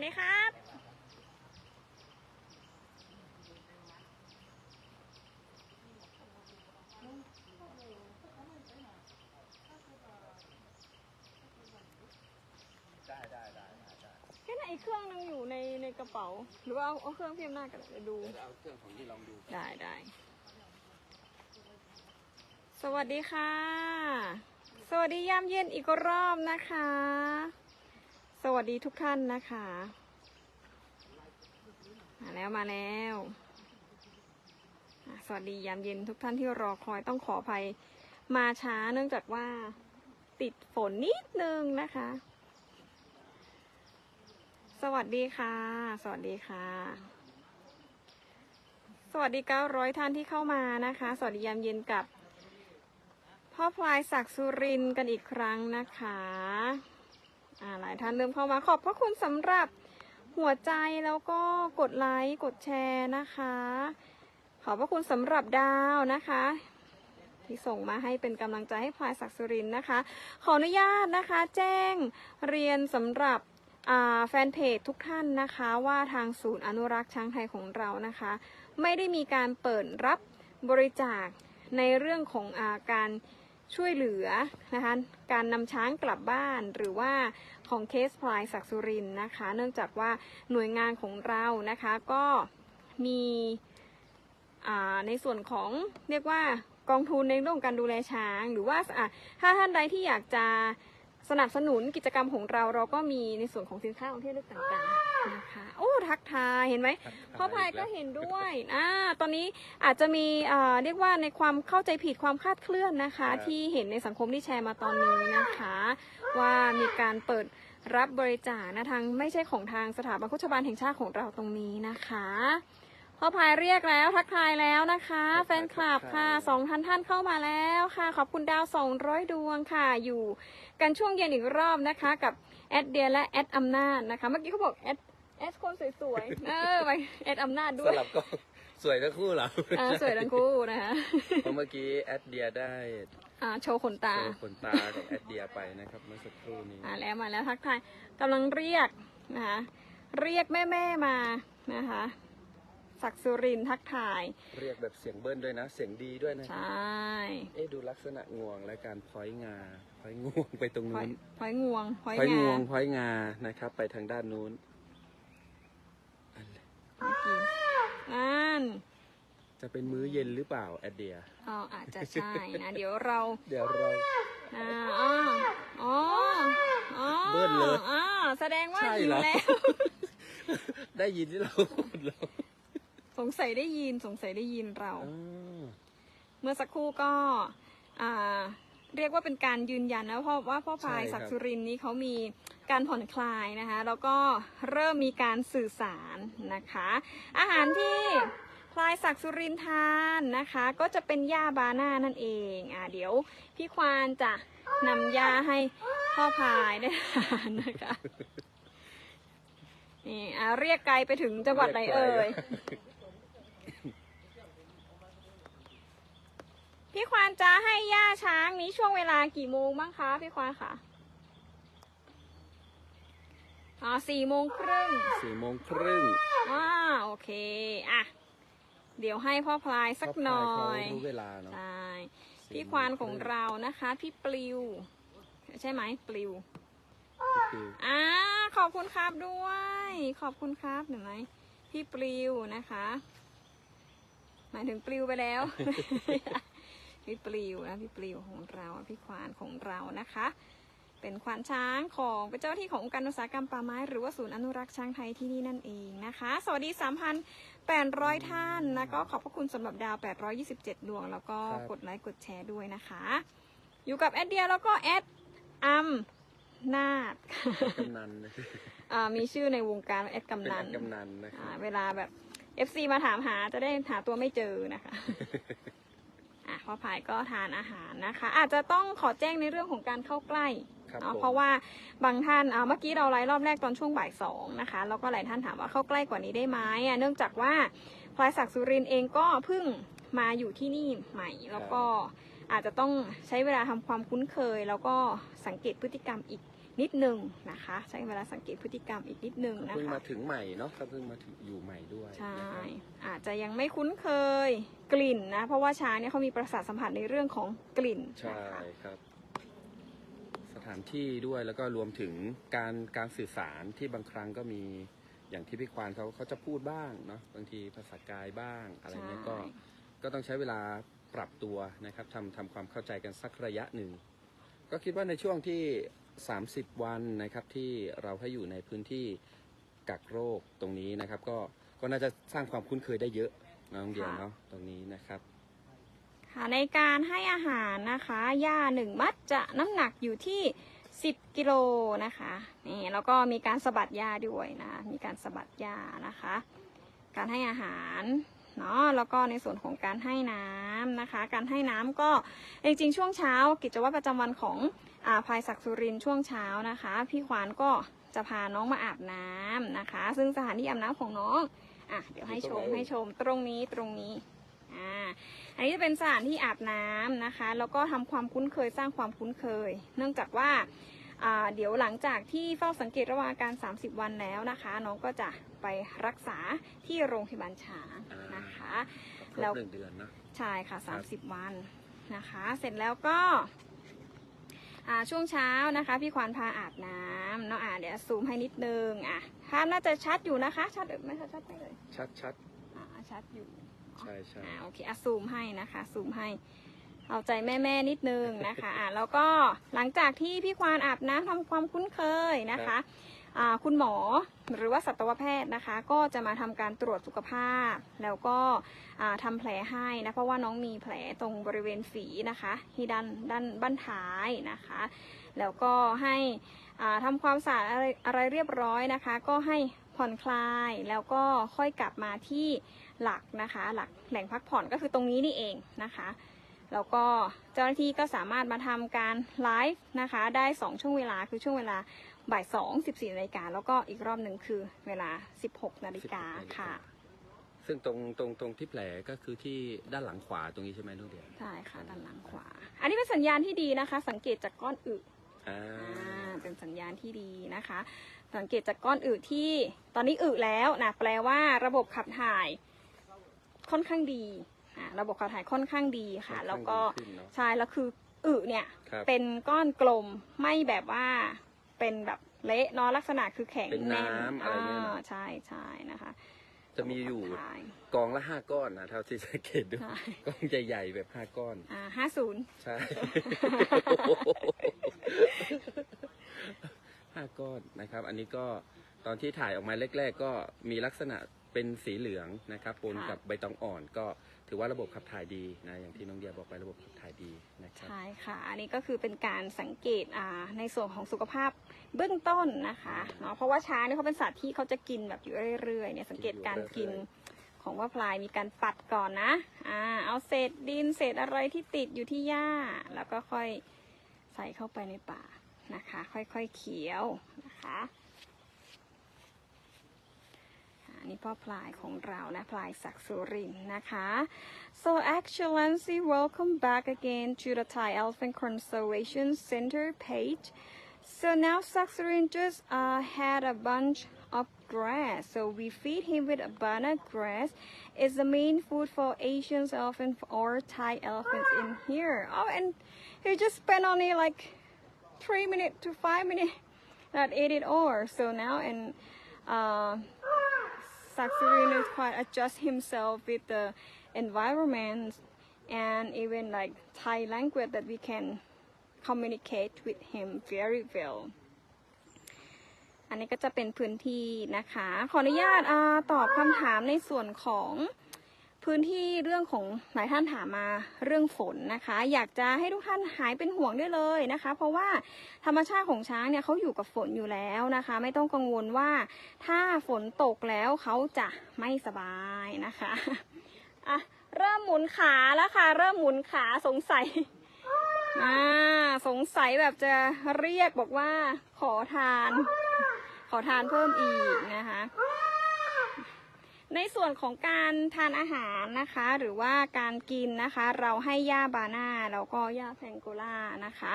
วัสดีครับได้ได้ได้ได้ได้แค่ไหนเครื่องนึงอยู่ในในกระเป๋า หรือว่าเอาเอาเครื่องพี่อำนาจกันเดี๋ยวดู เดี๋ยวเอาเครื่องของที่ลองดูได้ได้ สวัสดีค่ะ สวัสดียามเย็นอีกรอบนะคะ สวัสดีทุกท่านนะคะ มาแล้วมาแล้ว สวัสดียามเย็นทุกท่านที่รอคอยต้องขออภัยมาช้าเนื่องจากว่าติดฝนนิดนึงนะคะ สวัสดีค่ะ สวัสดีค่ะ สวัสดี900ท่านที่เข้ามานะคะ สวัสดียามเย็นกับพ่อพลายศักดิ์สุรินกันอีกครั้งนะคะ อ่าหลายท่านเริ่มเข้ามาขอบพระคุณสำหรับหัวใจแล้วก็กดไลค์กดแชร์นะคะ ขอบพระคุณสำหรับดาวนะคะ ที่ส่งมาให้เป็นกำลังใจให้พลายศักดิ์สุรินนะคะ ขออนุญาตนะคะ แจ้งเรียนสำหรับแฟนเพจทุกท่านนะคะว่าทางศูนย์อนุรักษ์ช้างไทยของเรานะคะ ไม่ได้มีการเปิดรับบริจาคในเรื่องของอาการ ช่วยเหลือนะคะการนำช้างกลับบ้านหรือว่าของเคสพลายศักสุรินนะคะ เนื่องจากว่าหน่วยงานของเรานะคะก็มีในส่วนของเรียกว่ากองทุนในเรื่องการดูแลช้าง หรือว่าถ้าท่านใดที่อยากจะ สนับสนุนกิจกรรมของเราเราก็มีในส่วนของสินค้าของที่ระลึกต่างๆนะคะโอ้ทักทายเห็นไหมพ่อพายก็เห็นด้วยอ่าตอนนี้อาจจะมีอ่าเรียกว่าในความเข้าใจผิดความคลาดเคลื่อนนะคะครับที่เห็นในสังคมที่แชร์มาตอนนี้นะคะ ว่ามีการเปิดรับบริจาคนะทางไม่ใช่ของทางสถาบันโฆษบาลแห่งชาติของเราตรงนี้นะคะ พ่อพายเรียกแล้วทักทายแล้วนะคะ แฟนคลับค่ะสองท่านท่านเข้ามาแล้วค่ะ ขอบคุณดาวสองร้อยดวงค่ะ อยู่กันช่วงเย็นอีกรอบนะคะ กับแอดเดียและแอดอำนาจนะคะ เมื่อกี้เขาบอกแอดแอดคนสวยๆเออไปแอดอำนาจด้สวยลับก็สวยทั้งคู่เหรออ่าสวยทั้งคู่นะคะเพราะเมื่อกี้แอดเดียได้อ่าโชว์ขนตา โชว์ขนตาของแอดเดียไปนะครับเมื่อสักครู่นี้ มาแล้วมาแล้วทักทายกำลังเรียกนะคะเรียกแม่แม่ๆมานะคะ ศักดิ์สุรินทร์ทักทาย เรียกแบบเสียงเบิ้ลด้วยนะ เสียงดีด้วยนะใช่เอ๊ะดูลักษณะงวงและการพอยงาพอยงวงไปตรงพลอนู้ยนพลอยงวงพลอยพอยงงาวงพอยงานะครับ ไปทางด้านนู้นอันเลยเมื่อกี้นั่นจะเป็นมื้อเย็นหรือเปล่าแอดเดียอ๋ออาจจะใช่นะ เดี๋ยวเราเดี๋ยวเรา อ่าอ๋ออ๋ออ๋อเบิ้ลเลยอ่าแสดงว่าใช่หิเหวรอ แล้ว ได้ยินที่เราพูดแล้ว สงสัยได้ยินสงสัยได้ยินเราอ๋อเมื่อสักครู่ก็อ่าเรียกว่าเป็นการยืนยันนะเพราะว่าพ่อพายศักดิ์สุรินทร์นี้เขามีการผ่อนคลายนะคะ แล้วก็เริ่มมีการสื่อสารนะคะ อาหารที่พลายศักดิ์สุรินทร์ทานนะคะ ก็จะเป็นหญ้าบาน่านั่นเองอ่าเดี๋ยวพี่ควานจะนำหญ้าให้พ่อพายได้ทานนะคะนี่อ่าเรียกไกลไปถึงจังหวัดไหนเอ่ย พี่ควานจะให้ย่าช้างนี้ช่วงเวลากี่โมงบ้างคะพี่ควานคะอ๋อสี่โมงครึ่งสี่โมงครึ่งอ่าโอเคอะเดี๋ยวให้พ่อพลายสักหน่อเขายรู้เวลาเนาะใช่พี่ควานของเรานะคะ พี่ปลิว ใช่ไหมปลิวคืออ่าขอบคุณครับด้วย ขอบคุณครับเห็นไหมพี่ปลิวนะคะ หมายถึงปลิวไปแล้ว พี่ปลิวนะพี่ปลิวของเราพี่ควานของเรานะคะ เป็นควานช้างของเป็นเจ้าที่ขององค์การอุตสาหกรรมป่าไม้ หรือว่าศูนย์อนุรักษ์ช้างไทยที่นี่นั่นเองนะคะ สวัสดี 3,800 ท่านนะก็ขอบพระคุณสำหรับดาว 827 ดวง แล้วก็กดไลค์กดแชร์ด้วยนะคะ อยู่กับแอดเดียแล้วก็แอดอัมนาดกำนันนะอ่ามีชื่อในวงการแอดเป็นกำนัแอนดกำนันนะคอ่ารับเวลาแบบ FC มาถามหาจะได้หาตัวไม่เจอนะคะ อะพ่อพายก็ทานอาหารนะคะ อาจจะต้องขอแจ้งในเรื่องของการเข้าใกล้ครับเนาะผมเพราะว่าบางท่านอ่าเมื่อกี้เราไลฟ์รอบแรกตอนช่วงบ่ายสองนะคะแล้วก็หลายท่านถามว่าเข้าใกล้กว่านี้ได้ไหมอะเนื่องจากว่าพลายศักดิ์สุรินทร์เองก็เพิ่งมาอยู่ที่นี่ใหม่ แล้วก็อาจจะต้องใช้เวลาทำความคุ้นเคย แล้วก็สังเกตพฤติกรรมอีก นิดนึงนะคะ ใช้เวลาสังเกตพฤติกรรมอีกนิดนึงนะเพิ่งคะมาถึงใหม่เนาะก็เพิ่งมาถึงอยู่ใหม่ด้วยใช่นะครับอาจจะยังไม่คุ้นเคยกลิ่นนะเพราะว่าช้างเนี่ยเขามีประสาทสัมผัสในเรื่องของกลิ่นใช่นะคะครับ สถานที่ด้วยแล้วก็รวมถึงการการสื่อสารที่บางครั้งก็มีอย่างที่พี่ควานเขาเขาจะพูดบ้างเนาะบางทีภาษากายบ้างอะไรเงี้ยก็ใช่ก็ต้องใช้เวลาปรับตัวนะครับทำทำความเข้าใจกันสักระยะหนึ่ง ก็คิดว่าในช่วงที่ 30 วันนะครับที่เราให้อยู่ในพื้นที่กักโรคตรงนี้นะครับ ก็ก็น่าจะสร้างความคุ้นเคยได้เยอะนะน้องเดียวเนาะตรงนี้นะครับ ค่ะในการให้อาหารนะคะหญ้าหนึ่งมัดจะน้ำหนักอยู่ที่ 10 กิโลนะคะนี่แล้วก็มีการสะบัดหญ้าด้วยนะมีการสะบัดหญ้านะคะ การให้อาหาร เนาะแล้วก็ในส่วนของการให้น้ำนะคะ การให้น้ำก็จริงๆช่วงเช้า กิจวัตรประจำวันของอาพลายศักดิ์สุรินทร์ช่วงเช้านะคะ พี่ขวานก็จะพาน้องมาอาบน้ำนะคะ ซึ่งสถานที่อาบน้ำของน้องอะเดี๋ยวให้ชมให้ชมตรงนี้ตรงนี้อ่าอันนี้จะเป็นสถานที่อาบน้ำนะคะแล้วก็ทำความคุ้นเคยสร้างความคุ้นเคย เนื่องจากว่าอ่าเดี๋ยวหลังจากที่เฝ้าสังเกตระหว่างอาการ 30 วันแล้วนะคะ น้องก็จะไปรักษาที่โรงพยาบาลช้างนะ คะครแล้บวหนึ่งเดือนนะ ใช่ค่ะ ครับ 30 วันนะคะ เสร็จแล้วก็อ่าช่วงเช้านะคะ พี่ควานพาอาบน้ำเนาะอ่าเดี๋ยวซูมให้นิดนึงอะภาพน่าจะชัดอยู่นะคะ ชัดไหมคะชัดไหมเลยชัดชัดอ่าชัดอยู่ใช่ใช่ อ่าโอเคอะซูมให้นะคะ ซูมให้ เอาใจแม่ๆนิดนึงนะคะอะแล้วก็หลังจากที่พี่ควานอาบน้ำทำความคุ้นเคยนะคะอ่า คุณหมอหรือว่าสัตวแพทย์นะคะ ก็จะมาทำการตรวจสุขภาพ แล้วก็อ่าทำแผลให้นะเพราะว่าน้องมีแผลตรงบริเวณฝีนะคะที่ด้านด้านบั้นท้ายนะคะ แล้วก็ให้อ่าทำความสะอาดอะไรอะไรเรียบร้อยนะคะ ก็ให้ผ่อนคลายแล้วก็ค่อยกลับมาที่หลักนะคะ หลักแหล่งพักผ่อนก็คือตรงนี้นี่เองนะคะแล้วก็เจ้าหน้าที่ก็สามารถมาทำการไลฟ์นะคะ ได้ 2 ช่วงเวลาคือช่วงเวลา บ่าย2 14นาฬิกาแล้วก็อีกรอบหนึ่งคือเวลา16นาฬิกาค่ะ ซึ่งตรงตรงตรงที่แผลก็คือที่ด้านหลังขวาตรงนี้ใช่ไหมลูกเดียวใช่ค่ะด้านหลังขวา อันนี้เป็นสัญญาณที่ดีนะคะ สังเกตจากก้อนอึอ่าอ่าเป็นสัญญาณที่ดีนะคะ สังเกตจากก้อนอึที่ตอนนี้อึแล้วนะแปลว่าระบบขับถ่ายค่อนข้างดีอ่าระบบขับถ่ายค่อนข้างดีค่ะ แล้วก็ค่อนข้างดีขึ้นเนอะใช่แล้วคืออึเนี่ยครับเป็นก้อนกลมไม่แบบว่า เป็นแบบเละเนาะลักษณะคือแข็งเป็นแน่นน้ำอะไรเงี้ยอ่าเนอะใช่ใช่นะคะ จะมีอยู่ใช่ กองละห้าก้อนนะเท่าที่สังเกตดูใช่ กองใหญ่ๆแบบห้าก้อน อ่าห้าศูนย์ ใช่ ห้าก้อนนะครับ อันนี้ก็ตอนที่ถ่ายออกมาแรก ๆ ก็มีลักษณะเป็นสีเหลืองนะครับปนกับใบตองอ่อนก็ ถือว่าระบบขับถ่ายดีนะอย่างที่น้องเดียบอกไประบบขับถ่ายดีนะครับใช่ค่ะ อันนี้ก็คือเป็นการสังเกตอ่าในส่วนของสุขภาพเบื้องต้นนะคะเนาะเพราะว่าช้างเนี่ยเขาเป็นสัตว์ที่เขาจะกินแบบอยู่เรื่อยๆเนี่ยสังเกตการกินของว่าพลายมีการปัดก่อนนะอ่าเอาเศษดินเศษอะไรที่ติดอยู่ที่หญ้า แล้วก็ค่อยใส่เข้าไปในปากนะคะ ค่อยๆเคี้ยวนะคะ นี่พ่อพลายของเรานะพลายศักดิ์สุรินทร์นะคะ So Excellency, welcome back again to the Thai Elephant Conservation Center page. So now Saksurin just uh, had a bunch of grass. So we feed him with a banana grass. It's the main food for Asian elephant or Thai elephants in here. Oh, and he just spent only like three minutes to five minutes that ate it all. So now and uh, Saksurin is quite adjust himself with the environment and even like Thai language that we can communicate with him very well อันนี้ก็จะเป็นพื้นที่นะคะ ขออนุญาตตอบคำถามในส่วนของ พื้นที่เรื่องของหลายท่านถามมาเรื่องฝนนะคะ อยากจะให้ทุกท่านหายเป็นห่วงได้เลยนะคะ เพราะว่าธรรมชาติของช้างเนี่ยเขาอยู่กับฝนอยู่แล้วนะคะ ไม่ต้องกังวลว่าถ้าฝนตกแล้วเขาจะไม่สบายนะคะอะเริ่มหมุนขาแล้วค่ะ เริ่มหมุนขาสงสัยอ่าสงสัยแบบจะเรียกบอกว่าขอทาน ขอทานเพิ่มอีกนะคะ ในส่วนของการทานอาหารนะคะ หรือว่าการกินนะคะ เราให้หญ้าบานาแล้วก็หญ้าแพงโกล่านะคะ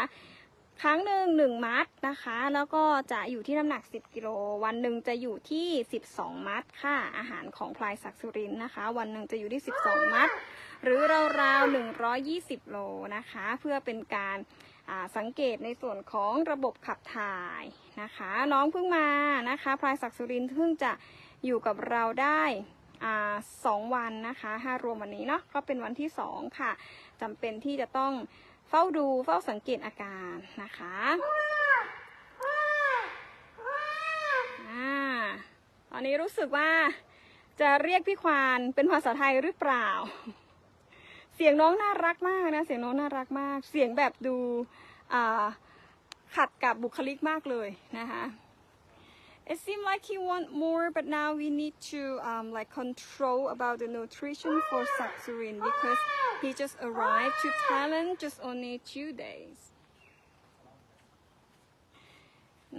ครั้งหนึ่งหนึ่งมัดนะคะ แล้วก็จะอยู่ที่น้ำหนัก 10กิโลวันหนึ่งจะอยู่ที่ 12 มัดค่ะอาหารของพลายศักสุรินนะคะ วันหนึ่งจะอยู่ที่ 12 มัด หรือราวๆ120 โลนะคะ เพื่อเป็นการสังเกตในส่วนของระบบขับถ่ายนะคะ น้องเพิ่งมานะคะพลายศักสุรินเพิ่งจะ อยู่กับเราได้สองวันนะคะถ้ารวมวันนี้เนาะก็เป็นวันที่สองค่ะจำเป็นที่จะต้องเฝ้าดูเฝ้าสังเกตอาการนะคะอ่าตอนนี้รู้สึกว่าจะเรียกพี่ควานเป็นภาษาไทยหรือเปล่า เสียงน้องน่ารักมากนะ เสียงน้องน่ารักมาก เสียงแบบดูขัดกับบุคลิกมากเลยนะคะ It seemed like he want more, but now we need to um, like control about the nutrition for Saksurin because he just arrived to Thailand just only two days.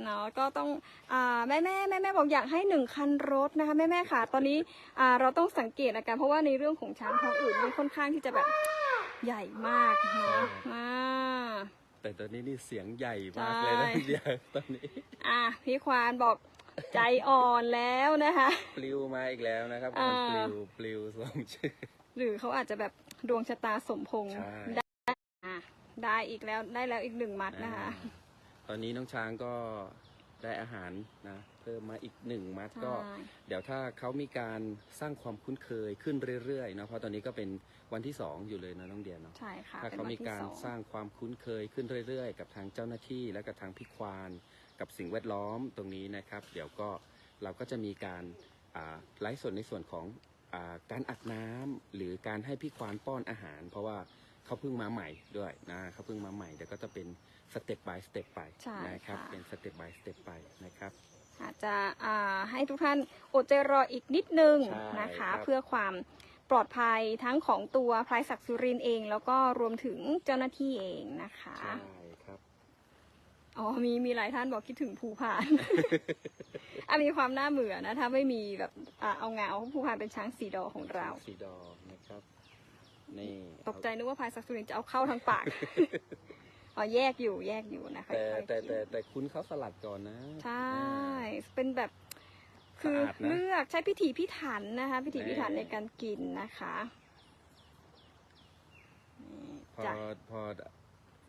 เนาะก็ต้องอ่าแม่แม่แม่แม่บอกอยากให้หนึ่งคันรถนะคะแม่แม่ค่ะ ตอนนี้อ่าเราต้องสังเกตอาการเพราะว่าในเรื่องของช้างท้องอืดมันค่อนข้างที่จะแบบใหญ่มากเนาะอ่าแต่ตอนนี้นี่เสียงใหญ่มากเลยนะใช่พี่เดียตอนนี้ อะพี่ควานบอก ใจอ่อนแล้วนะคะ ปลิวมาอีกแล้วนะครับอ่า ปลิวปลิวสมชื่อ หรือเขาอาจจะแบบดวงชะตาสมพงษ์ใช่ ได้อะได้อีกแล้วได้แล้วอีกหนึ่งมัดนะคะอ่าตอนนี้น้องช้างก็ได้อาหารนะเพิ่มมาอีกหนึ่งมัดก็ ใช่ เดี๋ยวถ้าเขามีการสร้างความคุ้นเคยขึ้นเรื่อยๆนะเพราะตอนนี้ก็เป็นวันที่สองอยู่เลยนะน้องเดียเนาะ ใช่ค่ะถ้าเป็นเขาวันมีที่การสอง สร้างความคุ้นเคยขึ้นเรื่อยๆ กับทางเจ้าหน้าที่และกับทางพี่ควาน กับสิ่งแวดล้อมตรงนี้นะครับ เดี๋ยวก็เราก็จะมีการอ่าไลฟ์สดในส่วนของอาการอัดน้ำหรือการให้พี่ควานป้อนอาหาร เพราะว่าเขาเพิ่งมาใหม่ด้วยนะเขาเพิ่งมาใหม่เดี๋ยวก็จะเป็นสเต็ป by สเต็ปไปใช่นะครับค่ะเป็นสเต็ป by สเต็ปไปนะครับอาจจะอ่าให้ทุกท่านอดใจรออีกนิดนึงใช่นะคะครับเพื่อความปลอดภัยทั้งของตัวพลายศักดิ์สุรินทร์เอง แล้วก็รวมถึงเจ้าหน้าที่เองนะคะใช่ครับ อ๋อมีมีหลายท่านบอกคิดถึงภูพานอะมีความน่าเบื่อนะ ถ้าไม่มีแบบอ่าเอางาเอาภูพานเป็นช้างสีดอของเรา สีดอนะครับ นี่ตกใจนึกว่าพลายศักดิ์สุรินทร์จะเอาเข้าทางปากอ๋อแยกอยู่แยกอยู่นะคะแต่ค่อยๆแต่กินแต่แต่คุณเขาสลัดก่อนนะ ใช่อ่าเป็นแบบคือสะอาดนะเลือกใช้พิถีพิถันนะคะ พิถีพิถันแน่ในการกินนะคะนี่พอจ้ะพอ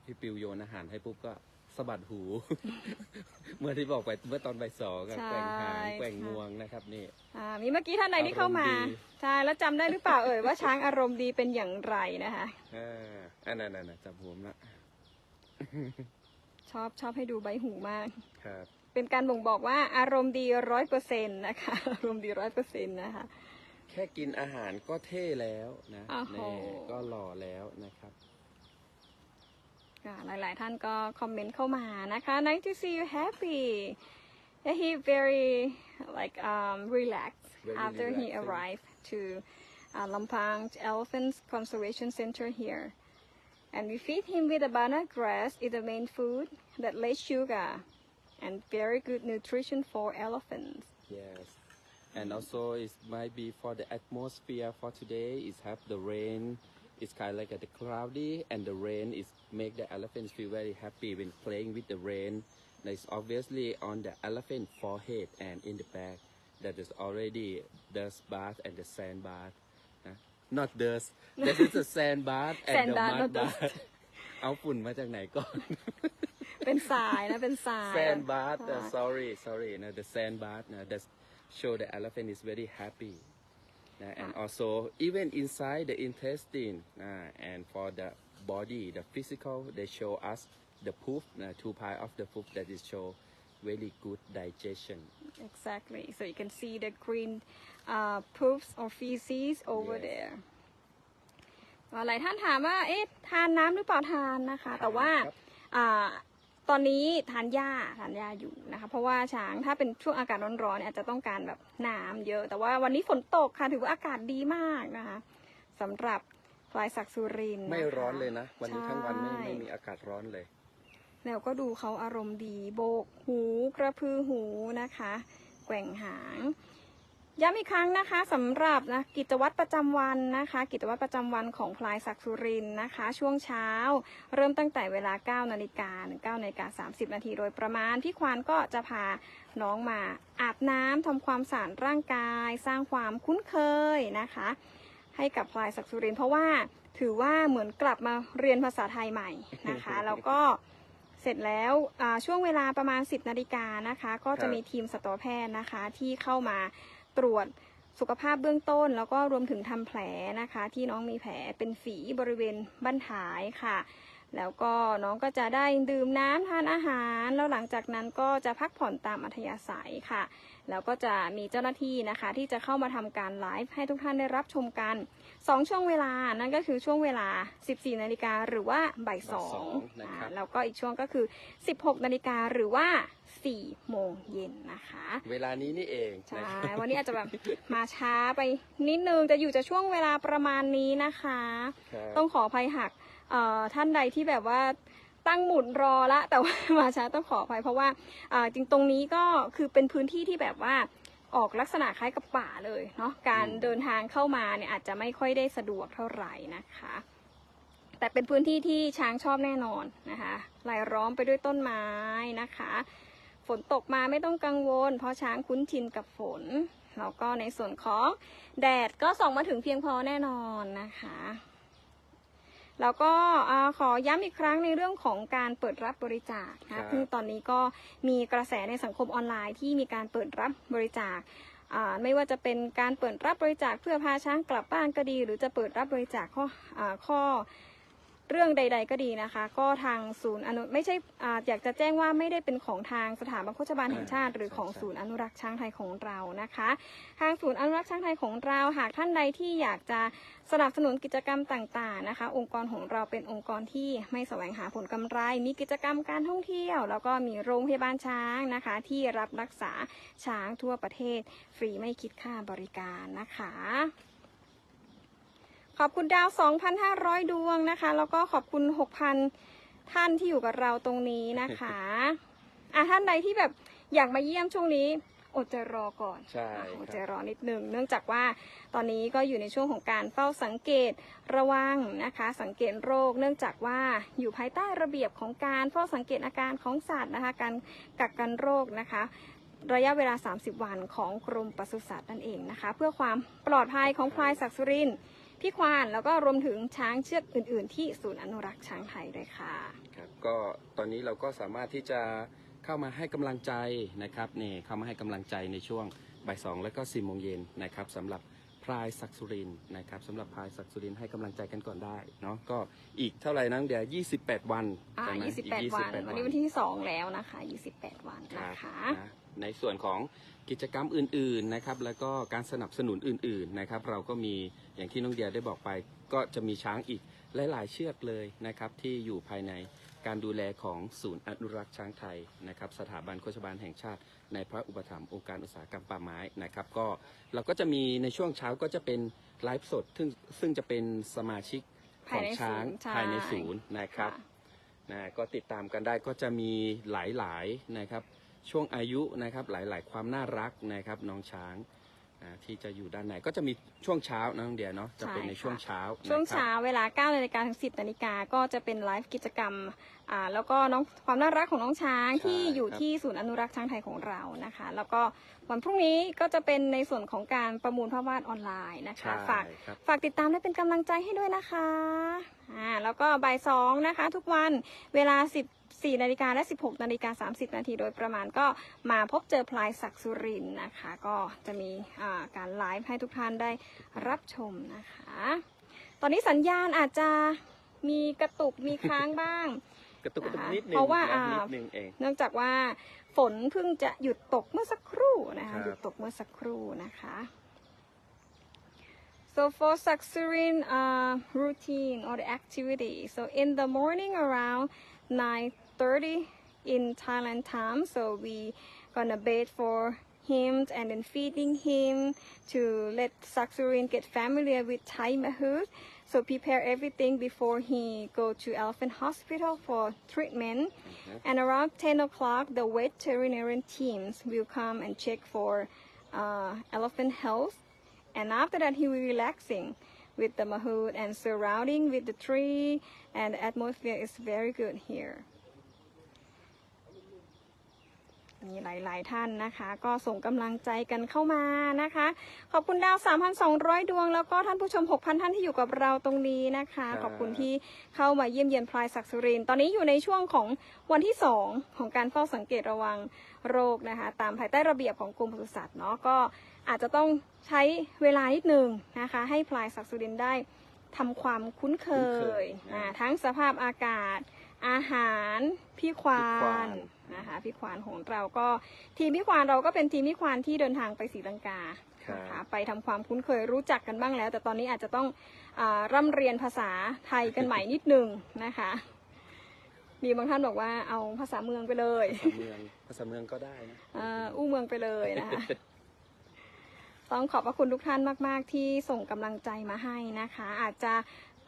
พี่ปิวโยนอาหารให้ปุ๊บก็ สะบัดหู เมื่อที่บอกไปเมื่อตอนใบายสองอะแกว่งหางแกว่งงวงนะครับนี่ อ่ามีเมื่อกี้ท่านใดที่เข้ามาอารมณ์ดี ใช่แล้วจำได้หรือเปล่าเอ่ยว่าช้างอารมณ์ดีเป็นอย่างไรนะคะ อ่าอันนั้นน่ะจับหัวมนละชอบชอบให้ดูใบหูมาก ครับ เป็นการบ่งบอกว่าอารมณ์ดีร้อยเปอร์เซ็นต์นะคะ อารมณ์ดีร้อยเปอร์เซ็นต์นะคะ แค่กินอาหารก็เท่แล้วนะโอ้โห นี่ก็หล่อแล้วนะครับค่ะ หลาย ๆ ท่านก็คอมเมนต์เข้ามานะคะ nice to see you happy Yeah, he very like um relaxed Very after he relaxing. arrived to uh, Lampang Elephants Conservation Center here and we feed him with a banana grass is the main food that less sugar and very good nutrition for elephants Yes. And also it might be for the atmosphere for today is have the rain. It's kind of like a, the cloudy and the rain is make the elephants feel very happy when playing with the rain. That is obviously on the elephant forehead and in the back. That is already dust bath and the sand bath. Huh? Not dust. That is the sand bath and Sand the bath, mud not dust. bath. เอาฝุ่นมาจากไหนก่อน เป็นทรายนะเป็นทราย sand bath. Uh, ใช่ sorry, sorry. No, the sand bath. No, that show the elephant is very happy. Uh, and also even inside the intestine uh, and for the body, the physical, they show us the poop, uh, two part of the poop that is show very good digestion. Exactly. So you can see the green uh, poops or feces over Yes. there. หลายท่านถามว่า เอ๊ะ ทานน้ำหรือเปล่าทานนะคะ แต่ว่า ครับ อ่า ตอนนี้ทานหญ้าทานหญ้าอยู่นะคะ เพราะว่าช้างถ้าเป็นช่วงอากาศร้อนๆเนี่ยอาจจะต้องการแบบน้ำเยอะ แต่ว่าวันนี้ฝนตกค่ะถือว่าอากาศดีมากนะคะสำหรับพลายศักดิ์สุรินทร์ไม่ะคะร้อนเลยนะ วันนี้ทั้งวันไม่ใช่ไม่มีอากาศร้อนเลย แล้วก็ดูเขาอารมณ์ดีโบกหูกระพือหูนะคะ แกว่งหาง ย้ำอีกครั้งนะคะสำหรับนะกิจวัตรประจำวันนะคะ กิจวัตรประจำวันของพลายศักดิ์สุรินทร์นะคะ ช่วงเช้า เริ่มตั้งแต่เวลา 9 นาฬิกาถึง9นาฬิกา30 นาทีโดยประมาณ พี่ควานก็จะพาน้องมาอาบน้ำทำความสะอาดร่างกาย สร้างความคุ้นเคยนะคะ ให้กับพลายศักดิ์สุรินทร์เพราะว่าถือว่าเหมือนกลับมาเรียนภาษาไทยใหม่นะคะแล้วก็เสร็จแล้วอ่าช่วงเวลาประมาณ 10 นาฬิกานะคะ ก็จะมีทีมสัตวแพทย์นะคะที่เข้ามา ตรวจสุขภาพเบื้องต้น แล้วก็รวมถึงทำแผลนะคะ ที่น้องมีแผลเป็นฝีบริเวณบั้นท้ายค่ะ แล้วก็น้องก็จะได้ดื่มน้ำทานอาหาร แล้วหลังจากนั้นก็จะพักผ่อนตามอัธยาศัยค่ะ แล้วก็จะมีเจ้าหน้าที่นะคะ ที่จะเข้ามาทำการไลฟ์ให้ทุกท่านได้รับชมกัน 2 ช่วงเวลานั่นก็คือช่วงเวลา 14 นาฬิกาหรือว่าบ่ายสอบ่ายสองงนะครับอ่าแล้วก็อีกช่วงก็คือ 16 นาฬิกาหรือว่า 4 โมงเย็นนะคะ เวลานี้นี่เองใช่นะครับ วันนี้อาจจะแบบมาช้าไปนิดนึงจะอยู่จะช่วงเวลาประมาณนี้นะคะ ครับต้องขออภัยหักเอ่อท่านใดที่แบบว่าตั้งหมุนรอละ แต่ว่า มาช้าต้องขออภัยเพราะว่าอ่าจริงตรงนี้ก็คือเป็นพื้นที่ที่แบบว่าออกลักษณะคล้ายกับป่าเลยเนาะการอืม เดินทางเข้ามาเนี่ยอาจจะไม่ค่อยได้สะดวกเท่าไหร่นะคะ แต่เป็นพื้นที่ที่ช้างชอบแน่นอนนะคะรายล้อมไปด้วยต้นไม้นะคะ ฝนตกมาไม่ต้องกังวล เพราะช้างคุ้นชินกับฝน แล้วก็ในส่วนของแดดก็ส่องมาถึงเพียงพอแน่นอนนะคะ แล้วก็อ่าขอย้ำอีกครั้งในเรื่องของการเปิดรับบริจาคครันะบซึ่งตอนนี้ก็มีกระแสในสังคมออนไลน์ที่มีการเปิดรับบริจาคอ่าไม่ว่าจะเป็นการเปิดรับบริจาคเพื่อพาช้างกลับบ้านก็ดี หรือจะเปิดรับบริจาคข้ออาข้อ เรื่องใด ๆ ก็ดีนะคะ ก็ทางศูนย์อนุไม่ใช่อาอยากจะแจ้งว่าไม่ได้เป็นของทางสถาบันโฆษบาลแห่งชาติ หรือของศูนย์อนุรักษ์ช้างไทยของเรานะคะ ทางศูนย์อนุรักษ์ช้างไทยของเราหากท่านใดที่อยากจะสนับสนุนกิจกรรมต่างๆนะคะ องค์กรของเราเป็นองค์กรที่ไม่แสวงหาผลกำไร มีกิจกรรมการท่องเที่ยว แล้วก็มีโรงพยาบาลช้างนะคะ ที่รับรักษาช้างทั่วประเทศ ฟรีไม่คิดค่าบริการนะคะ ขอบคุณดาว 2,500 ดวงนะคะ แล้วก็ขอบคุณ 6,000 ท่านที่อยู่กับเราตรงนี้นะคะอะท่านใดที่แบบอยากมาเยี่ยมช่วงนี้อดใจรอก่อนใช่อะอดคใจรับรอนิดหนึ่ง เนื่องจากว่าตอนนี้ก็อยู่ในช่วงของการเฝ้าสังเกตระวังนะคะ สังเกตโรค เนื่องจากว่าอยู่ภายใต้ระเบียบของการเฝ้าสังเกตอาการของสัตว์นะคะ การกักกันโรคนะคะ ระยะเวลา 30 วันของกรมปศุสัตว์นั่นเองนะคะ เพื่อความปลอดภัยของพลายศักดิ์สุรินทร์ พี่ควานแล้วก็รวมถึงช้างเชือกอื่น ๆ ที่ศูนย์อนุรักษ์ช้างไทยด้วยค่ะ ครับก็ตอนนี้เราก็สามารถที่จะเข้ามาให้กำลังใจนะครับนี่เข้ามาให้กำลังใจในช่วงบ่ายสองและก็สี่โมงเย็นนะครับสำหรับพลายศักดิ์สุรินทร์นะครับสำหรับพลายศักดิ์สุรินทร์ให้กำลังใจกันก่อนได้เนาะก็อีกเท่าไหร่นะเดี๋ยว 28 วันอ่าใช่ไหมอีก28 วัน วันนี้วันที่ 2 แล้วนะคะ 28 วันครับนะคะ นะ ในส่วนของกิจกรรมอื่นๆนะครับแล้วก็การสนับสนุนอื่นๆนะครับเราก็มีอย่างที่น้องเดียได้บอกไป ก็จะมีช้างอีกหลายๆเชือกเลยนะครับที่อยู่ภายในการดูแลของศูนย์อนุรักษ์ช้างไทยนะครับสถาบันโฆษบาลแห่งชาติ ในพระอุปถัมภ์องค์การอุตสาหกรรมป่าไม้นะครับก็เราก็จะมีในช่วงเช้าก็จะเป็นไลฟ์สดซึ่งซึ่งจะเป็นสมาชิกของช้างภาภายยในในศูศูนนย์ย์นะครับค่ะนะก็ติดตามกันได้ก็จะมีหลายๆนะครับ ช่วงอายุนะครับหลาย ๆ ความน่ารักนะครับน้องช้างนะที่จะอยู่ด้านในก็จะมีช่วงเช้านะน้องเดียเนาะจะเป็นในใช่ค่ะช่วงเช้าช่วงนะครับ เช้าเวลา9นาฬิกาถึง 10นาฬิกาก็จะเป็นไลฟ์กิจกรรมอ่าแล้วก็น้องความน่ารักของน้องช้างที่อยู่ที่ศูนย์อนุรักษ์ช้างไทยของเรานะคะ แล้วก็วันพรุ่งนี้ก็จะเป็นในส่วนของการประมูลภาพวาดออนไลน์นะคะ ใช่ฝากครับ ฝากติดตามและเป็นกำลังใจให้ด้วยนะคะอ่าแล้วก็บ่ายสองนะคะ ทุกวันเวลา 14นาฬิกาและ 16นาฬิกา30 นาทีโดยประมาณก็มาพบเจอพลายศักดิ์สุรินทร์นะคะ ก็จะมีอ่าการไลฟ์ให้ทุกท่านได้รับชมนะคะ ตอนนี้สัญญาณอาจจะมีกระตุกมีค้างบ้าง กระตุกกระตุกนะคะนิดนึงเพราะว่านะอ่านิดนึงเองเนื่องจากว่าฝนเพิ่งจะหยุดตกเมื่อสักครู่นะครัคะบหยุดตกเมื่อสักครู่นะคะ So for Saksurin uh, routine or the activity, so in the morning around 9:30 in Thailand time, so we gonna bathe for him and then feeding him to let Saksurin get familiar with Thai mahout. So prepare everything before he go to Elephant Hospital for treatment. Mhm. And around 10 o'clock, the veterinarian teams will come and check for uh, elephant health and after that he will be relaxing with the mahout and surrounding with the tree and the atmosphere is very good here มีหลายๆท่านนะคะ ก็ส่งกำลังใจกันเข้ามานะคะ ขอบคุณดาว 3,200 ดวง แล้วก็ท่านผู้ชม 6,000 ท่านที่อยู่กับเราตรงนี้นะคะครับขอบคุณที่เข้ามาเยี่ยมเยียนพลายศักดิ์สุรินทร์ตอนนี้อยู่ในช่วงของวันที่ 2 ของการเฝ้าสังเกตระวังโรคนะคะ ตามภายใต้ระเบียบของกรมปศุสัตว์เนาะก็อาจจะต้องใช้เวลานิดนึงนะคะ ให้พลายศักดิ์สุรินทร์ได้ทำความคุ้นเคคุ้นเคยยอ่านะทั้งสภาพอากาศ อาหารพี่ควาพี่ควานนนะคะพี่ควานของเราก็ทีมพี่ควานเราก็เป็นทีมพี่ควานที่เดินทางไปศรีลังกาครับนะคะไปทำความคุ้นเคยรู้จักกันบ้างแล้ว แต่ตอนนี้อาจจะต้องอาร่ำเรียนภาษาไทยกันใหม่นิดนึงนะคะมีบางท่านบอกว่าเอาภาษาเมืองไปเลย ภาษาเมืองภาษาเมืองก็ได้นะอ่าอู้เมืองไปเลยนะคะต้องขอบพระคุณทุกท่านมาก ๆ ที่ส่งกำลังใจมาให้นะคะ อาจจะ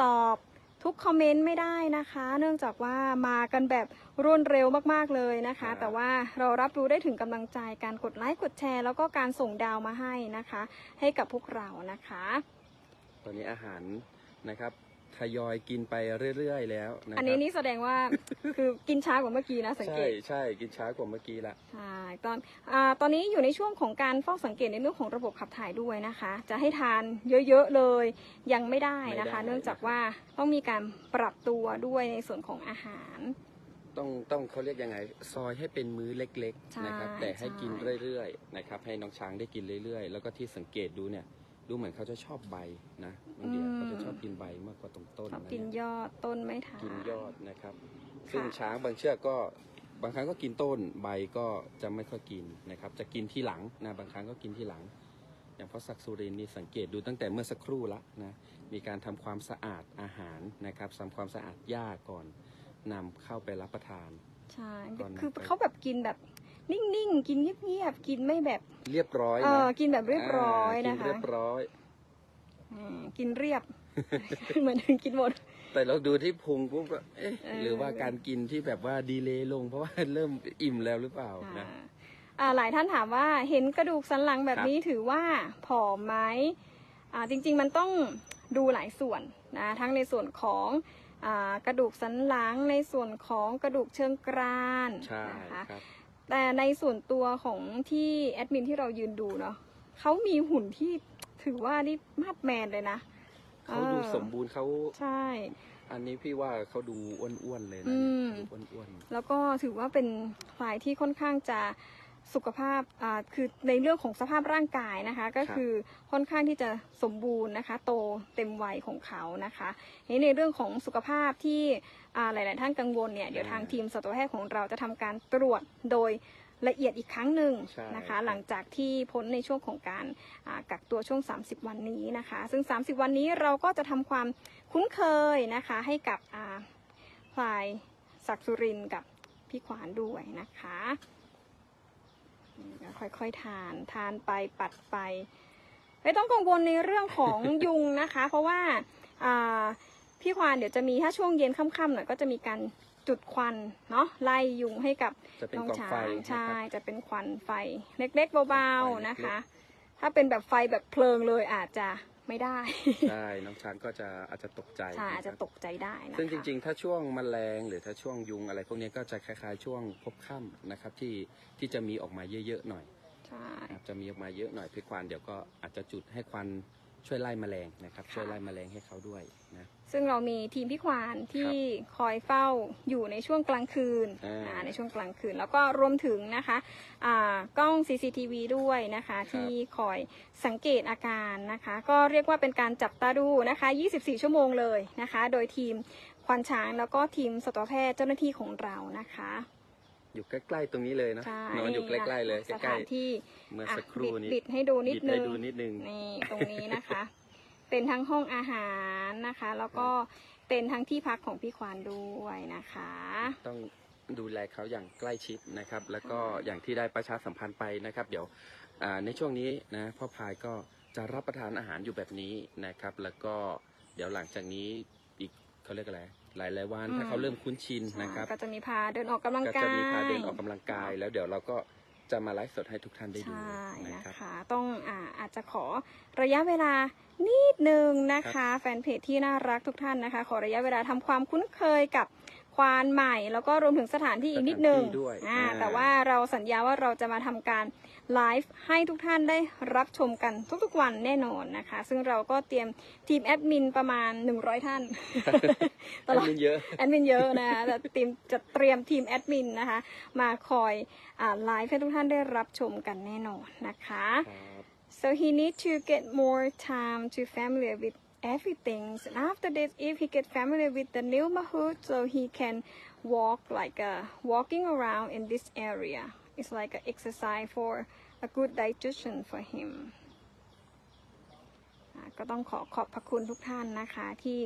ตอบ ทุกคอมเมนต์ไม่ได้นะคะ เนื่องจากว่ามากันแบบรวดเร็วมากๆเลยนะครัคะบแต่ว่าเรารับรู้ได้ถึงกำลังใจการกดไลค์กดแชร์ แล้วก็การส่งดาวมาให้นะคะ ให้กับพวกเรานะคะ ตอนนี้อาหารนะครับ ทยอยกินไปเรื่อยๆแล้วนะครับอันนี้นี่แสดงว่า คือกินช้ากว่าเมื่อกี้นะสังเกใช่ตใช่กินช้ากว่าเมื่อกี้ละ ใช่ตอนอาตอนนี้อยู่ในช่วงของการเฝ้าสังเกตในเรื่องของระบบขับถ่ายด้วยนะคะ จะให้ทานเยอะๆเลยยังไม่ได้นะคะเนื่องจากว่าต้องมีการปรับตัวด้วยในส่วนของอาหาร ต้องต้องเขาเรียกยังไง ซอยให้เป็นมื้อเล็กใช่ๆนะครับ แต่ให้ใช่ กินเรื่อยๆนะครับ ให้น้องช้างได้กินเรื่อยๆ แล้วก็ที่สังเกตดูเนี่ย ดูเหมือนเขาจะชอบใบนะบางทีเขาจะชอบกินใบมากกว่าตรงต้นชอบนะกินยอดต้นไม่ทานกินยอดนะครับ ซึ่งช้างบางเชือกก็บางครั้งก็กินต้นใบก็จะไม่ค่อยกินนะครับ จะกินที่หลังนะบางครั้งก็กินที่หลัง อย่างพระศักดิ์สุรินทร์นี่สังเกตดูตั้งแต่เมื่อสักครู่ละนะมีการทำความสะอาดอาหารนะครับทำความสะอาดหญ้าก่อนนำเข้าไปรับประทาน ใช่ ก่อนนะคือเขาแบบกินแบบ นิ่งๆ กินเงียบๆ กินไม่แบบเรียบร้อยเอนะอกินแบบเรียบร้อยากินะคะเรียบร้อย อืมกินเรียบ เหมือนกินหมด แต่เราดูที่พุงปุ๊บก็เอ๊ะเออ หรือว่าการกินที่แบบว่าดีเลย์ลง เพราะว่า เริ่มอิ่มแล้วหรือเปล่านะ อ่าอ่าหลายท่านถามว่าเห็นกระดูกสันหลังแบบครับนี้ถือว่าผอมไหมอ่าจริงๆมันต้องดูหลายส่วนนะทั้งในส่วนของอ่ากระดูกสันหลังในส่วนของกระดูกเชิงกรานใช่นะคะครับ แต่ในส่วนตัวของที่แอดมินที่เรายืนดูเนาะเขามีหุ่นที่ถือว่านี่มาดแมนเลยนะเขาดูออสมบูรณ์เขาใช่ อันนี้พี่ว่าเขาดูอ้วนๆเลยนะอืมดูอ้วนแล้วก็ถือว่าเป็นควายที่ค่อนข้างจะ สุขภาพอ่าคือในเรื่องของสภาพร่างกายนะคะ ก็คือค่อนข้างที่จะสมบูรณ์นะคะ โตเต็มวัยของเขานะคะนี่ในเรื่องของสุขภาพที่อ่าหลาย ๆ ท่านกังวลเนี่ยเดี๋ยวทางทีมสัตวแพทย์ของเราจะทำการตรวจโดยละเอียดอีกครั้งหนึ่งใช่นะคะ หลังจากที่พ้นในช่วงของการอ่ากักตัวช่วง 30 วันนี้นะคะ ซึ่ง 30 วันนี้เราก็จะทำความคุ้นเคยนะคะ ให้กับอ่าพลายศักดิ์สุรินทร์กับพี่ขวานด้วยนะคะนี่ก็ ค่อยๆทาน ทานไปปัดไปไม่ต้องกังวลในเรื่องของยุงนะคะ เพราะว่าอ่าพี่ควานเดี๋ยวจะมีถ้าช่วงเย็นค่ำๆหน่อยก็จะมีการจุดควันเนาะไล่ยุงให้กับๆจะเป็นน้องกองช้าไฟงนะใช่ครับจะเป็นควันไฟ เล็กๆเบาไฟๆเล็กๆนะคะ ถ้าเป็นแบบไฟแบบเพลิงเลยอาจจะ ไม่ได้ใช่น้องช้างก็จะอาจจะตกใจใช่อาจจะนคบตกใจได้นะคะซึ่งจริงๆ ถ้าช่วงแมลงหรือถ้าช่วงยุงอะไรพวกนี้ก็จะคล้ายๆ ช่วงพบค่ำนะครับที่ที่จะมีออกมาเยอะๆหน่อยใช่นะครับจะมีออกมาเยอะหน่อยพี่ควานเดี๋ยวก็อาจจะจุดให้ควัน ช่วยไล่แมลงนะครับ ช่วยไล่แมลงให้เขาด้วยนะ ซึ่งเรามีทีมพี่ควานที่คอยเฝ้าอยู่ในช่วงกลางคืนอ่าอ่าในช่วงกลางคืน แล้วก็รวมถึงนะคะอ่ากล้อง CCTV ด้วยนะคะ ที่คอยสังเกตอาการนะคะ ก็เรียกว่าเป็นการจับตาดูนะคะ 24 ชั่วโมงเลยนะคะ โดยทีมควานช้างแล้วก็ทีมสัตวแพทย์เจ้าหน้าที่ของเรานะคะ อยู่ใกล้ๆตรงนี้เลยนะใช่นอนอยู่ใกล้ๆเลยสใกล้ถานที่ ๆเมื่ออะสักครู่นี้บิดๆให้ดูนิดบิดนึให้งดูนิดนึง นี่ตรงนี้นะคะ เป็นทั้งห้องอาหารนะคะ แล้วก็เป็นทั้งที่พักของพี่ควานด้วยนะคะ ต้องดูแลเขาอย่างใกล้ชิดนะครับ แล้วก็อย่างที่ได้ประชาสัมพันธ์ไปนะครับ เดี๋ยวอ่าในช่วงนี้นะพ่อพายก็จะรับประทานอาหารอยู่แบบนี้นะครับ แล้วก็เดี๋ยวหลังจากนี้อีกเขาเรียกอะไร หลายหลายๆวันอืมถ้าเขาเริ่มคุ้นชินนะครับ ก็จะมีพาเดินออกกำลังก็กายจะมีพาเดินออกกำลังกาย แล้วเดี๋ยวเราก็จะมาไลฟ์สดให้ทุกท่านได้ดูใช่นะนะครับคะต้องอ่าอาจจะขอระยะเวลานิดนึงนะคะ แฟนเพจที่น่ารักทุกท่านนะคะ ขอระยะเวลาทำความคุ้นเคยกับควานใหม่ แล้วก็รวมถึงสถานที่อีกนิดนึงสถานที่ด้วยอ่าอ่าแต่ว่าเราสัญญาว่าเราจะมาทำการ ไลฟ์ให้ทุกท่านได้รับชมกันทุกๆวันแน่นอนนะคะ ซึ่งเราก็เตรียมทีมแอดมินประมาณ 100 ท่านตลอดอันนี้เยอะแอดมินเยอะนะคะแต่ทีมจะเตรียมทีมแอดมินนะคะ มาคอยอ่าไลฟ์ให้ทุกท่านได้รับชมกันแน่นอนนะคะครับ so he need to get more time to familiar with everything and after this if he get familiar with the neighborhood so he can walk like a walking around in this area it's like an exercise for a good digestion for him ก็ต้องขอขอบพระคุณทุกท่านนะคะที่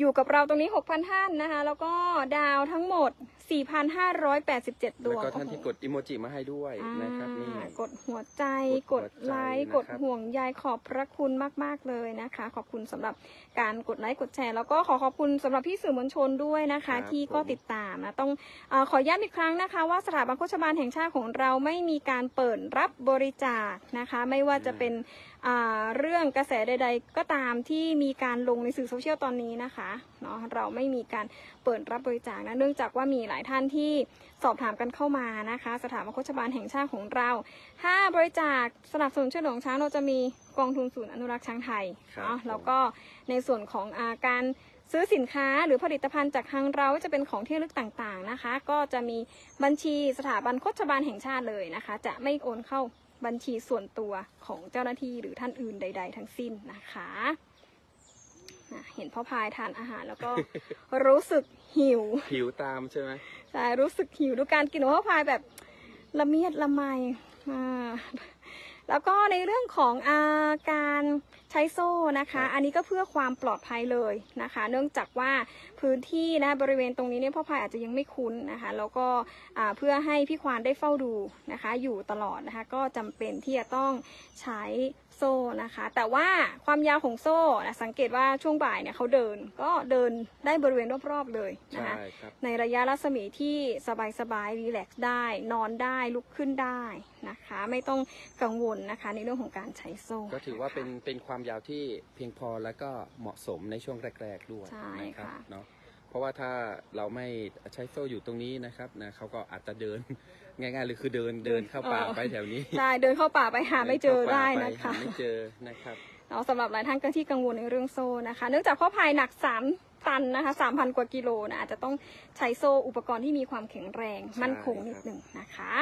อยู่กับเราตรงนี้ 6,000 ท่านนะคะ แล้วก็ดาวทั้งหมด 4,587ดแล้ววงก็ท่านที่โอ้โหกดอิโมจิมาให้ด้วยนะครับนี่อ่ากดหัวใจกกดดหัวใจไลค์นะครับกดห่วงใยขอบพระคุณมาก ๆ เลยนะคะ ขอบคุณสำหรับการกดไลค์ กดแชร์ แล้วก็ขอขอบคุณสำหรับพี่สื่อมวลชนด้วยนะคะ ที่ก็ติดตามนะ ต้องเออขอย้ำอีกครั้งนะคะ ว่าสถาบันโฆษบาลแห่งชาติของเราไม่มีการเปิดรับบริจาคนะคะ ไม่ว่าจะเป็นอ่า เรื่องกระแสใด ๆ ก็ตามที่มีการลงในสื่อโซเชียลตอนนี้นะคะเนาะเราไม่มีการเปิดรับบริจาคนะเนื่องจากว่ามีหลายท่านที่สอบถามกันเข้ามานะคะ สถาบันโฆษบาลแห่งชาติของเรา ถ้าบริจาคสนับสนุนช่วยเหลือช้างเราจะมีกองทุนศูนย์อนุรักษ์ช้างไทยครับเนาะผมแล้วก็ในส่วนของอาการซื้อสินค้าหรือผลิตภัณฑ์จากทางเราจะเป็นของที่ระลึกต่างๆนะคะ ก็จะมีบัญชีสถาบันโฆษบาลแห่งชาติเลยนะคะ จะไม่โอนเข้า บัญชีส่วนตัวของเจ้าหน้าที่หรือท่านอื่นใด ๆ ทั้งสิ้นนะคะอะเห็นพ่อพายทานอาหารแล้วก็ รู้สึกหิวผิวตามใช่ไหมใช่รู้สึกหิวดูการกินของพ่อพายแบบละเมียดละไมอ่าแล้วก็ในเรื่องของอาการ ใช้โซ่นะคะ อันนี้ก็เพื่อความปลอดภัยเลยนะคะ เนื่องจากว่าพื้นที่นะบริเวณตรงนี้เนี่ยพ่อพายอาจจะยังไม่คุ้นนะคะ แล้วก็อ่าเพื่อให้พี่ควานได้เฝ้าดูนะคะ อยู่ตลอดนะคะ ก็จำเป็นที่จะต้องใช้โซ่นะคะ แต่ว่าความยาวของโซ่นะสังเกตว่าช่วงบ่ายเนี่ยเขาเดินก็เดินได้บริเวณรอบๆเลยนะใช่คะครับในระยะรัศมีที่สบายๆรีแลกซ์ได้ นอนได้ลุกขึ้นได้นะคะ ไม่ต้องกังวลนะคะในเรื่องของการใช้โซ่ ก็ถือว่าเป็นนะคะเป็นความยาวที่เพียงพอและก็เหมาะสมในช่วงแรก ๆด้วยใช่นะครับค่ะเนาะเพราะว่าถ้าเราไม่ใช้โซ่อยู่ตรงนี้นะครับนะเขาก็อาจจะเดินง่ายๆเลยคือเดินเดินเข้าป่าไปแถวนี้ใช่เดินเข้าป่าไปหาไม่เจอได้เเข้าป่านะปคะหาไม่เจอนะครับเนาะสำหรับหลายท่านก็ที่กังวลในเรื่องโซ่นะคะ เนื่องจากพ่อพายหนัก3ตันนะคะ3,000กว่ากิโลนะอาจจะต้องใช้โซ่อุปกรณ์ที่มีความแข็งแรงใช่มั่นคงครับนิดหนึ่งนะคะ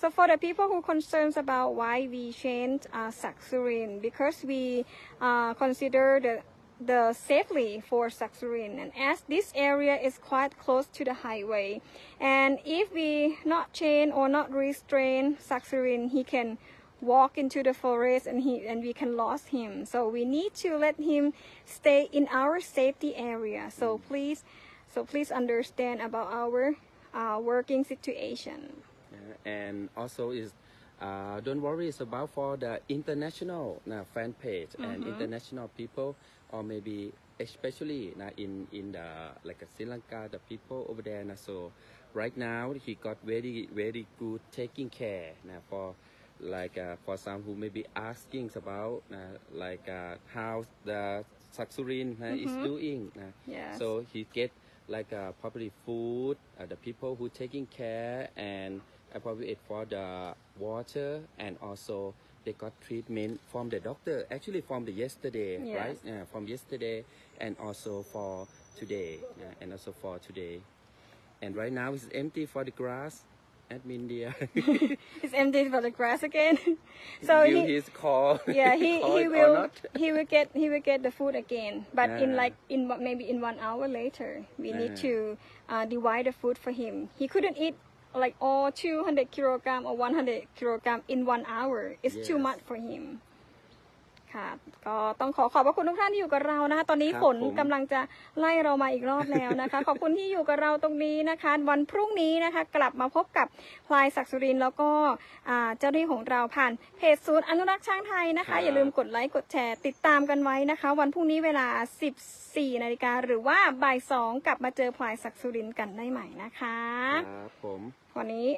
So for the people who concerns about why we changed uh, Saxurin because we uh, consider the the safely for Saxurin and as this area is quite close to the highway and if we not chain or not restrain Saxurin he can walk into the forest and he and we can lose him. So we need to let him stay in our safety area. So please so please understand about our uh, working situation and also is uh, don't worry it's about for the international uh, fan page and international people or maybe especially uh, in in the like Sri Lanka the people over there uh, so right now he got very very good taking care uh, for like uh, for some who may be asking about uh, like uh, how the Saksurin uh, is doing Yes. so he get like uh, probably food, uh, the people who taking care, and appropriate for the water, and also they got treatment from the doctor. Actually, from the yesterday, Yes. right? Uh, from yesterday, and also for today, uh, and also for today. And right now it's empty for the grass. Admin dear. it's empty for the grass again so he his call. yeah he call he will he will get he will get the food again but in Ah. like in maybe in one hour later we need Ah. to uh, divide the food for him he couldn't eat like all 200 kilogram or 100 kilogram in one hour it's too much for him ค่ะ ก็ต้องขอขอบพระคุณทุกท่านที่อยู่กับเรานะคะ ตอนนี้ครับฝนผม กำลังจะไล่เรามาอีกรอบแล้วนะคะ ขอบคุณที่อยู่กับเราตรงนี้นะคะ วันพรุ่งนี้นะคะ กลับมาพบกับพลายศักดิ์สุรินทร์แล้วก็อ่าเจ้าหน้าที่ของเราผ่านเพจศูนย์อนุรักษ์ช้างไทยนะครัคะบอย่าลืมกดไลค์กดแชร์ติดตามกันไว้นะคะ วันพรุ่งนี้เวลา 14นาฬิกาหรือว่าบ่ายสองกลับมาเจอพลายศักดิ์สุรินทร์กันได้ใหม่นะคะ ครับผม วันนี้